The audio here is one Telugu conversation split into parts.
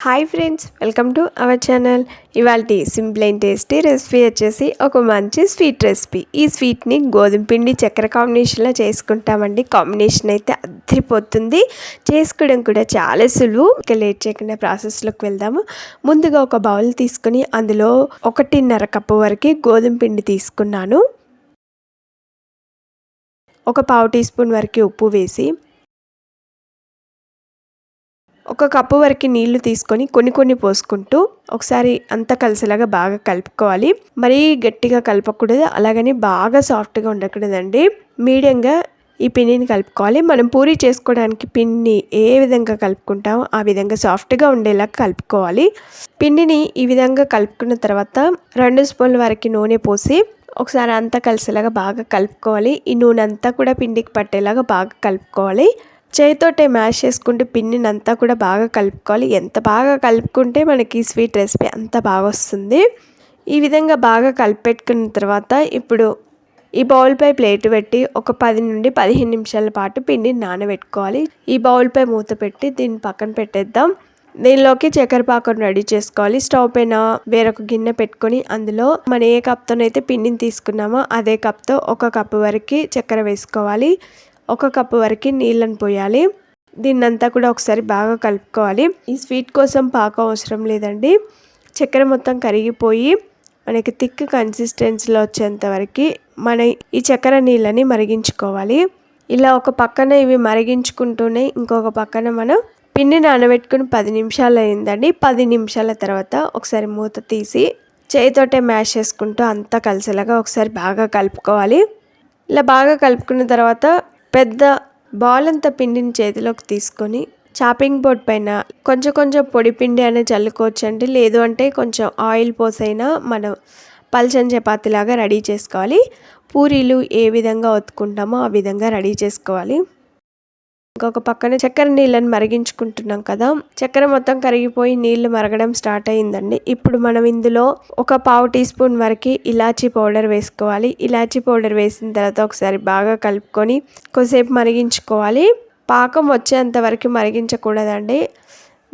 Hi friends welcome to our channel. ఇవాళ సింపుల్ అండ్ టేస్టీ రెసిపీ వచ్చేసి ఒక మంచి స్వీట్ రెసిపీ. ఈ స్వీట్ని గోధుమ పిండి చక్కెర కాంబినేషన్లో చేసుకుంటామండి. కాంబినేషన్ అయితే అద్దరిపోతుంది చేసుకోవడం కూడా చాలా సులువు. ఇక లేట్ చేయకుండా ప్రాసెస్లోకి వెళ్దాము. ముందుగా ఒక బౌల్ తీసుకుని అందులో ఒకటిన్నర కప్పు వరకు గోధుమ పిండి తీసుకున్నాను. ఒక పావు టీ స్పూన్ వరకు ఉప్పు వేసి ఒక కప్పు వరకు నీళ్ళు తీసుకొని కొన్ని కొన్ని పోసుకుంటూ ఒకసారి అంతా కలిసేలాగా బాగా కలుపుకోవాలి. మరీ గట్టిగా కలపకూడదు. అలాగని బాగా సాఫ్ట్గా ఉండకూడదండి. మీడియంగా ఈ పిండిని కలుపుకోవాలి. మనం పూరి చేసుకోవడానికి పిండిని ఏ విధంగా కలుపుకుంటామో ఆ విధంగా సాఫ్ట్గా ఉండేలా కలుపుకోవాలి. పిండిని ఈ విధంగా కలుపుకున్న తర్వాత రెండు స్పూన్ల వరకు నూనె పోసి ఒకసారి అంతా కలిసేలాగా బాగా కలుపుకోవాలి. ఈ నూనె అంతా కూడా పిండికి పట్టేలాగా బాగా కలుపుకోవాలి. చేతితోటే మ్యాష్ చేసుకుంటే పిండిని అంతా కూడా బాగా కలుపుకోవాలి. ఎంత బాగా కలుపుకుంటే మనకి స్వీట్ రెసిపీ అంత బాగా వస్తుంది. ఈ విధంగా బాగా కలిపెట్టుకున్న తర్వాత ఇప్పుడు ఈ బౌల్పై ప్లేట్ పెట్టి ఒక పది నుండి పదిహేను నిమిషాల పాటు పిండిని నానబెట్టుకోవాలి. ఈ బౌల్పై మూత పెట్టి దీన్ని పక్కన పెట్టేద్దాం. దీనిలోకి చక్కెర పాకం రెడీ చేసుకోవాలి. స్టవ్ పైన వేరొక గిన్నె పెట్టుకొని అందులో మన ఏ కప్తోనైతే పిండిని తీసుకున్నామో అదే కప్తో ఒక కప్పు వరకు చక్కెర వేసుకోవాలి. ఒక కప్పు వరకు నీళ్ళని పోయాలి. దీన్నంతా కూడా ఒకసారి బాగా కలుపుకోవాలి. ఈ స్వీట్ కోసం పాకం అవసరం లేదండి. చక్కెర మొత్తం కరిగిపోయి మనకి థిక్ కన్సిస్టెన్సీలో వచ్చేంత వరకు మన ఈ చక్కెర నీళ్ళని మరిగించుకోవాలి. ఇలా ఒక పక్కన ఇవి మరిగించుకుంటూనే ఇంకొక పక్కన మనం పిండి నానబెట్టుకుని పది నిమిషాలు అయిందండి. పది నిమిషాల తర్వాత ఒకసారి మూత తీసి చేయితోటే మ్యాష్ చేసుకుంటూ అంతా కలిసేలాగా ఒకసారి బాగా కలుపుకోవాలి. ఇలా బాగా కలుపుకున్న తర్వాత పెద్ద బాల్ అంత పిండిని చేతిలోకి తీసుకొని చాపింగ్ బోర్డ్ పైన కొంచెం కొంచెం పొడి పిండి అనేది చల్లుకోవచ్చండి. లేదు అంటే కొంచెం ఆయిల్ పోసైనా మనం పల్చని చపాతీలాగా రెడీ చేసుకోవాలి. పూరీలు ఏ విధంగా ఒత్తుకుంటామో ఆ విధంగా రెడీ చేసుకోవాలి. ఇంకొక పక్కన చక్కెర నీళ్ళని మరిగించుకుంటున్నాం కదా. చక్కెర మొత్తం కరిగిపోయి నీళ్ళు మరగడం స్టార్ట్ అయిందండి. ఇప్పుడు మనం ఇందులో ఒక పావు టీ స్పూన్ వరకు ఇలాచీ పౌడర్ వేసుకోవాలి. ఇలాచీ పౌడర్ వేసిన తర్వాత ఒకసారి బాగా కలుపుకొని కొద్దిసేపు మరిగించుకోవాలి. పాకం వచ్చేంత వరకు మరిగించకూడదండి.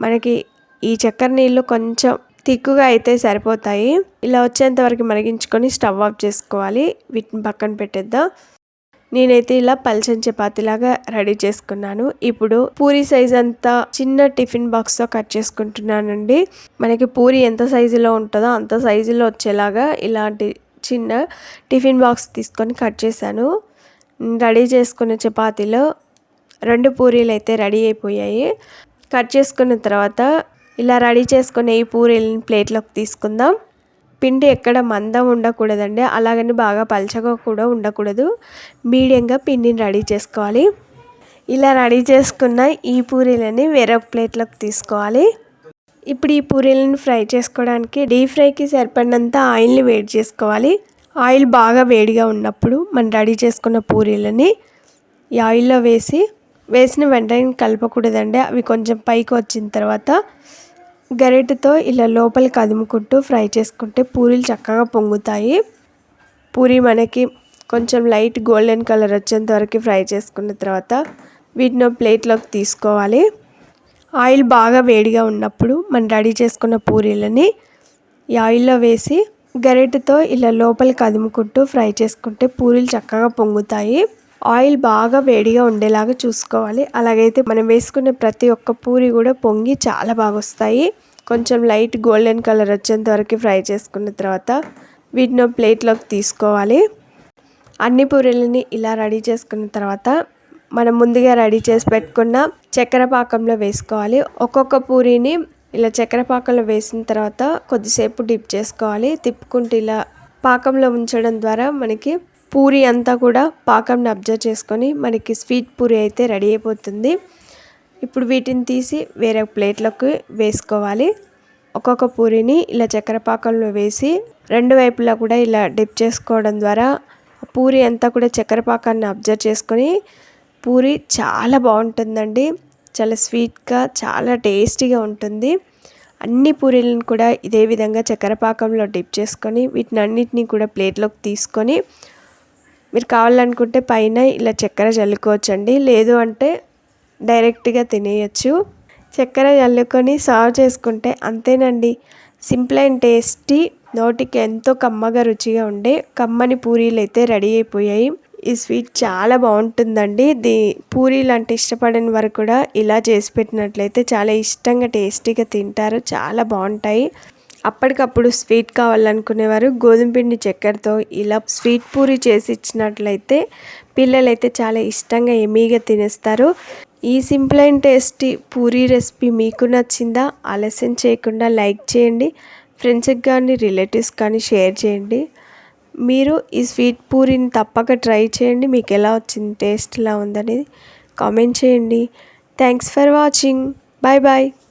మనకి ఈ చక్కెర నీళ్ళు కొంచెం తిక్కుగా అయితే సరిపోతాయి. ఇలా వచ్చేంత వరకు మరిగించుకొని స్టవ్ ఆఫ్ చేసుకోవాలి. వీటిని పక్కన పెట్టేద్దాం. నేనైతే ఇలా పల్చని చపాతీలాగా రెడీ చేసుకున్నాను. ఇప్పుడు పూరి సైజ్ అంతా చిన్న టిఫిన్ బాక్స్తో కట్ చేసుకుంటున్నానండి. మనకి పూరి ఎంత సైజులో ఉంటుందో అంత సైజులో వచ్చేలాగా ఇలాంటి చిన్న టిఫిన్ బాక్స్ తీసుకొని కట్ చేశాను. రెడీ చేసుకున్న చపాతీలో రెండు పూరీలు అయితే రెడీ అయిపోయాయి. కట్ చేసుకున్న తర్వాత ఇలా రెడీ చేసుకున్న ఈ పూరీలను ప్లేట్లోకి తీసుకుందాం. పిండి ఎక్కడ మందం ఉండకూడదండి. అలాగని బాగా పలచగా కూడా ఉండకూడదు. మీడియంగా పిండిని రెడీ చేసుకోవాలి. ఇలా రెడీ చేసుకున్న ఈ పూరీలని వేరొక ప్లేట్లోకి తీసుకోవాలి. ఇప్పుడు ఈ పూరీలను ఫ్రై చేసుకోవడానికి డీప్ ఫ్రైకి సరిపడినంత ఆయిల్ని వేడి చేసుకోవాలి. ఆయిల్ బాగా వేడిగా ఉన్నప్పుడు మనం రెడీ చేసుకున్న పూరీలని ఈ ఆయిల్లో వేసి వేసిన వెంటనే కలపకూడదండి. అవి కొంచెం పైకి వచ్చిన తర్వాత గరిటెతో ఇలా లోపలికి అదుముకుంటూ ఫ్రై చేసుకుంటే పూరీలు చక్కగా పొంగుతాయి. పూరి మనకి కొంచెం లైట్ గోల్డెన్ కలర్ వచ్చేంత వరకు ఫ్రై చేసుకున్న తర్వాత వీటిని ప్లేట్లోకి తీసుకోవాలి. ఆయిల్ బాగా వేడిగా ఉన్నప్పుడు మనం రెడీ చేసుకున్న పూరీలని ఈ ఆయిల్లో వేసి గరిటెతో ఇలా లోపలికి అదుముకుంటూ ఫ్రై చేసుకుంటే పూరీలు చక్కగా పొంగుతాయి. ఆయిల్ బాగా వేడిగా ఉండేలాగా చూసుకోవాలి. అలాగైతే మనం వేసుకునే ప్రతి ఒక్క పూరి కూడా పొంగి చాలా బాగా వస్తాయి కొంచెం లైట్ గోల్డెన్ కలర్ వచ్చేంత వరకు ఫ్రై చేసుకున్న తర్వాత వీటిని ప్లేట్లోకి తీసుకోవాలి. అన్ని పూరీలని ఇలా రెడీ చేసుకున్న తర్వాత మనం ముందుగా రెడీ చేసి పెట్టుకున్న చక్కెర పాకంలో వేసుకోవాలి. ఒక్కొక్క పూరీని ఇలా చక్కెర పాకంలో వేసిన తర్వాత కొద్దిసేపు డిప్ చేసుకోవాలి. తిప్పుకుంటూ ఇలా పాకంలో ఉంచడం ద్వారా మనకి పూరి అంతా కూడా పాకంని అబ్జర్వ్ చేసుకొని మనకి స్వీట్ పూరి అయితే రెడీ అయిపోతుంది. ఇప్పుడు వీటిని తీసి వేరే ప్లేట్లోకి వేసుకోవాలి. ఒక్కొక్క పూరిని ఇలా చక్కెర పాకంలో వేసి రెండు వైపులా కూడా ఇలా డిప్ చేసుకోవడం ద్వారా పూరి అంతా కూడా చక్కెర పాకాన్ని అబ్జర్వ్ చేసుకొని పూరి చాలా బాగుంటుందండి. చాలా స్వీట్గా చాలా టేస్టీగా ఉంటుంది. అన్ని పూరీలను కూడా ఇదే విధంగా చక్కెర పాకంలో డిప్ చేసుకొని వీటిని అన్నిటినీ కూడా ప్లేట్లోకి తీసుకొని మీరు కావాలనుకుంటే పైన ఇలా చక్కెర చల్లుకోవచ్చండి. లేదు అంటే డైరెక్ట్గా తినేయచ్చు. చక్కెర చల్లుకొని సర్వ్ చేసుకుంటే అంతేనండి. సింపుల్ అండ్ టేస్టీ నోటికి ఎంతో కమ్మగా రుచిగా ఉండే కమ్మని పూరీలు అయితే రెడీ అయిపోయాయి. ఈ స్వీట్ చాలా బాగుంటుందండి. దీ పూరీలు అంటే ఇష్టపడని వారు కూడా ఇలా చేసి పెట్టినట్లయితే చాలా ఇష్టంగా టేస్టీగా తింటారు. చాలా బాగుంటాయి. అప్పటికప్పుడు స్వీట్ కావాలనుకునేవారు. గోధుమ పిండి చక్కెరతో ఇలా స్వీట్ పూరి చేసి ఇచ్చినట్లయితే పిల్లలైతే చాలా ఇష్టంగా ఎమీగా తినేస్తారు. ఈ simple and tasty puri recipe మీకు నచ్చిందా? ఆలస్యం చేయకుండా లైక్ చేయండి. ఫ్రెండ్స్కి కానీ రిలేటివ్స్ కానీ షేర్ చేయండి. మీరు ఈ స్వీట్ పూరిని తప్పక ట్రై చేయండి. మీకు ఎలా వచ్చింది టేస్ట్ ఎలా ఉందనేది కామెంట్ చేయండి. Thanks for watching. Bye bye.